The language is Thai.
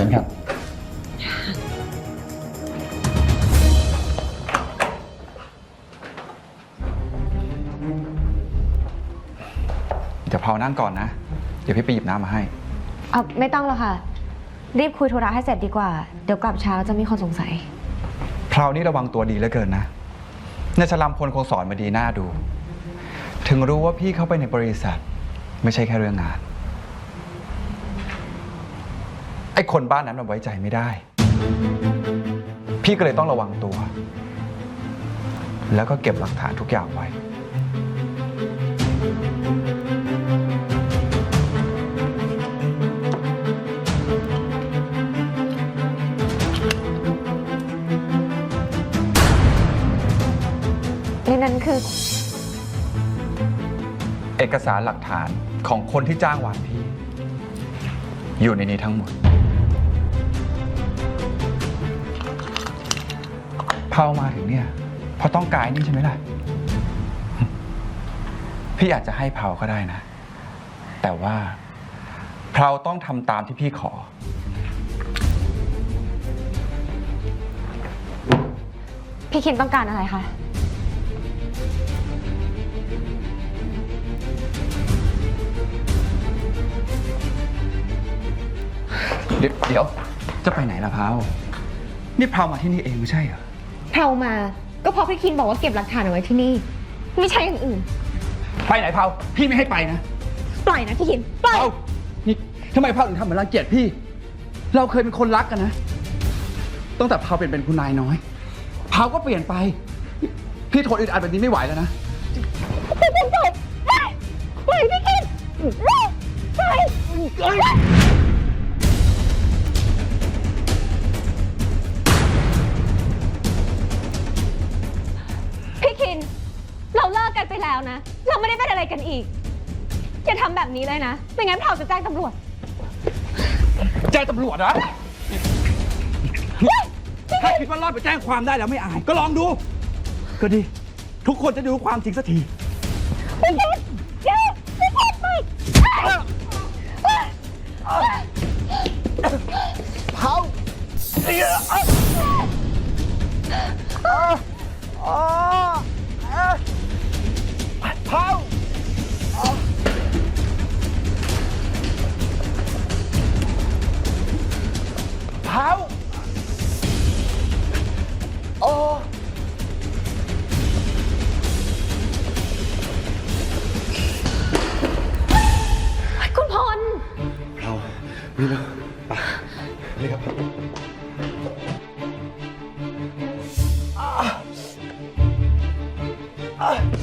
ชิญครับ เดี๋ยวพาวนั่งก่อนนะ เดี๋ยวพี่ไปหยิบน้ำมาให้ เอาไม่ต้องแล้วค่ะ รีบคุยธุระให้เสร็จดีกว่า เดี๋ยวกลับช้าแล้วจะมีคนสงสัย พราวนี่ระวังตัวดีเหลือเกินนะนายชลามพลคงสอนมาดีหน้าดู ถึงรู้ว่าพี่เข้าไปในบริษัท ไม่ใช่แค่เรื่องงาน ไอ้คนบ้านนั้นมันไว้ใจไม่ได้ พี่ก็เลยต้องระวังตัว แล้วก็เก็บหลักฐานทุกอย่างไว้ ในนั้นคือ เอกสารหลักฐานของคนที่จ้างวานพี่ อยู่ในนี้ทั้งหมด เผามาถึงเนี่ยเพราะต้องการนี่ใช่ไหมล่ะ พี่อาจจะให้เผาก็ได้นะ แต่ว่าเผาต้องทำตามที่พี่ขอ พี่คินต้องการอะไรคะ เดี๋ยวเดี๋ยวจะไปไหนล่ะเผานี่เผามาที่นี่เองไม่ใช่เหรอ เผามา ก็เพราะพี่คินบอกว่าเก็บหลักฐานเอาไว้ที่นี่ ไม่ใช่อย่างอื่น ไปไหนเผาพี่ไม่ให้ไปนะปล่อยนะพี่คินปล่อย เผานี่ทำไมเผาถึงทำเหมือนรังเกียจพี่ เราเคยเป็นคนรักกันนะตั้งแต่เผาเป็นเป็นคุณนายน้อยเผาก็เปลี่ยนไป พี่ทนอึดอัดแบบนี้ไม่ไหวแล้วนะพี่คินปล่อยปล่อยพี่คินปล่อย กกันไปแล้วนะ เราไม่ได้เป็นอะไรกันอีก อย่าทำแบบนี้เลยนะ ไม่งั้นเผาจะแจ้งตำรวจแจ้งตำรวจนะ ถ้าคิดว่ารอดไปแจ้งความได้แล้วไม่อาย ก็ลองดู ก็ดี ทุกคนจะดูความจริงสักที นี่เราไปนี่ครับเ